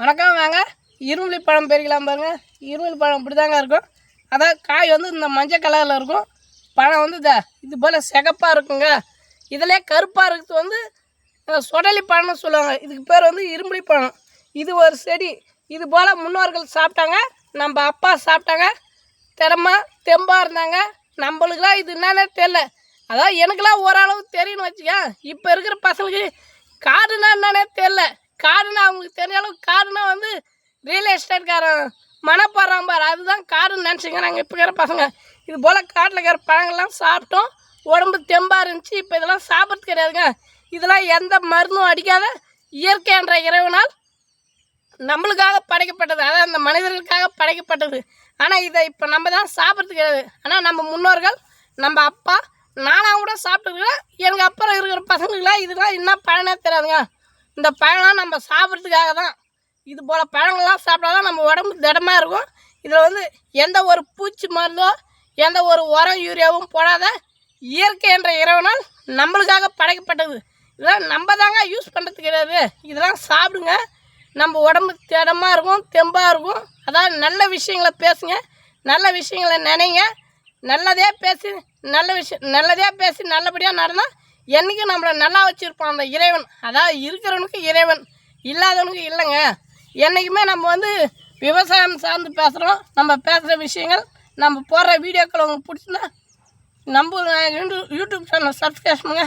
வணக்கம் வாங்க. இருமலி பழம் பெருக்கலாம் பாருங்க. இருமலி பழம் இப்படி தாங்க இருக்கும். அதான் காய் வந்து இந்த மஞ்சள் கலரில் இருக்கும். பழம் வந்து இது போல் சிகப்பாக இருக்குங்க. இதிலே கருப்பாக இருக்கிறது வந்து சுடலி சொடலி பழம்னு சொல்லுவாங்க. இதுக்கு பேர் வந்து இரும்புலி பழம். இது ஒரு செடி. இது போல் முன்னோர்கள் சாப்பிட்டாங்க. நம்ம அப்பா சாப்பிட்டாங்க. திறமா தெம்பாக இருந்தாங்க. நம்மளுக்குலாம் இது என்னன்னே தெரில அதான் எனக்குலாம் ஓரளவு தெரியும்னு வச்சுக்கேன் இப்போ இருக்கிற பசங்களுக்கு காடுனா என்னன்னே தெரில காடுனா அவங்களுக்கு தெரிஞ்ச அளவுக்கு காடுனா வந்து ரியல் எஸ்டேட்காரன் மனப்படுறான் பாரு. அதுதான் காடுன்னு நினச்சிங்க நாங்கள் இப்போ இருக்கிற பசங்க. இது போல் காட்டில் இருக்கிற பழங்கள்லாம் சாப்பிட்டோம். உடம்பு தெம்பாக இருந்துச்சு. இப்போ இதெல்லாம் சாப்பிட்றது கிடையாதுங்க. இதெல்லாம் எந்த மருந்தும் அடிக்காத இயற்கை என்ற இறைவனால் நம்மளுக்காக படைக்கப்பட்டது. அதாவது அந்த மனிதர்களுக்காக படைக்கப்பட்டது. ஆனால் இதை இப்போ நம்ம தான் சாப்பிட்றது கிடையாது. ஆனால் நம்ம முன்னோர்கள் நம்ம அப்பா நானாக கூட சாப்பிட்டுருக்கேன் எனக்கு அப்புறம் இருக்கிற பசங்களுக்குலாம் இதெல்லாம் என்ன பழனே தெரியாதுங்க. இந்த பழம்லாம் நம்ம சாப்பிட்றதுக்காக தான். இது போல் பழங்கள்லாம் சாப்பிட்டா தான் நம்ம உடம்பு திடமாக இருக்கும். இதில் வந்து எந்த ஒரு பூச்சி மருந்தோ எந்த ஒரு உரம் யூரியாவும் போடாத இயற்கை என்ற இறைவனால் நம்மளுக்காக படைக்கப்பட்டது. இதெல்லாம் நம்ம தாங்க யூஸ் பண்ணுறது கிடையாது. இதெல்லாம் சாப்பிடுங்க. நம்ம உடம்பு திடமாக இருக்கும் தெம்பாக இருக்கும். அதாவது நல்ல விஷயங்களை பேசுங்க. நல்ல விஷயங்களை நினைங்க. நல்லதே பேசி நல்ல விஷயம் நல்லதே பேசி நல்லபடியாக நடந்தால் என்றைக்கும் நம்மளை நல்லா வச்சுருப்பான் அந்த இறைவன்? அதாவது இருக்கிறவனுக்கு இறைவன் இல்லாதவனுக்கு இல்லைங்க. என்றைக்குமே நம்ம வந்து விவசாயம் சார்ந்து பேசுகிறோம் நம்ம பேசுகிற விஷயங்கள் நம்ம போடுற வீடியோக்கள் உங்களுக்கு பிடிச்சிருந்தா நம்ம யூடியூப் சேனல் சப்ஸ்கிரைப் பண்ணுங்க.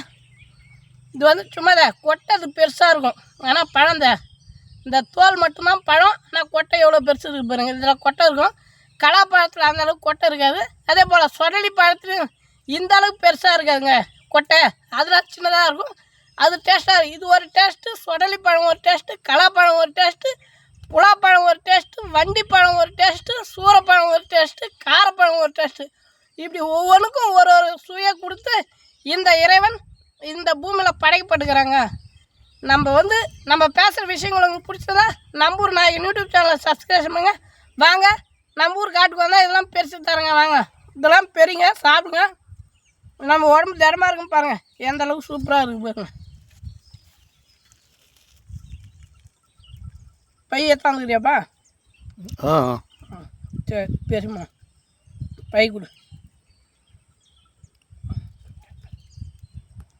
இது வந்து சும்மா கொட்டை அது பெருசாக இருக்கும். ஆனால் பழம் தான் இந்த தோல் மட்டும்தான் பழம். ஆனால் கொட்டை எவ்வளோ பெருசு இருக்கு பாருங்கள் இதில் கொட்டை இருக்கும். கலாப்பழத்தில் அந்த அளவுக்கு கொட்டை இருக்காது. அதே போல் சொரளி பழத்துலையும் இந்த அளவுக்கு பெருசாக இருக்காதுங்க. கொட்டை அதெல்லாம் சின்னதாக இருக்கும். அது டேஸ்ட்டாக இருக்கும். இது ஒரு டேஸ்ட்டு சொடலி பழம் ஒரு டேஸ்ட்டு கலாப்பழம் ஒரு டேஸ்ட்டு புலாப்பழம் ஒரு டேஸ்ட்டு வண்டி பழம் ஒரு டேஸ்ட்டு சூரப்பழம் ஒரு டேஸ்ட்டு காரப்பழம் ஒரு டேஸ்ட்டு இப்படி ஒவ்வொன்றுக்கும் ஒரு ஒரு சுவையை கொடுத்து இந்த இறைவன் இந்த பூமியில் படைக்கப்பட்டுக்கிறாங்க. நம்ம வந்து நம்ம பேசுகிற விஷயங்கள் உங்களுக்கு பிடிச்சதா நம்ம ஊர் யூடியூப் சேனலை சப்ஸ்கிரைப் பண்ணுங்க. வாங்க நம்ம ஊர் காட்டுக்கு வந்தால் இதெல்லாம் பெருசு தரங்க. வாங்க இதெல்லாம் பெரியங்க சாப்பிடுங்க. நம்ம உடம்பு திடமாக இருக்கும் பாருங்கள் எந்த அளவுக்கு சூப்பராக இருக்கு பாருங்க. பை எத்தாந்துக்கிறியாப்பா ஆ சரி பெருமா பை கொடு.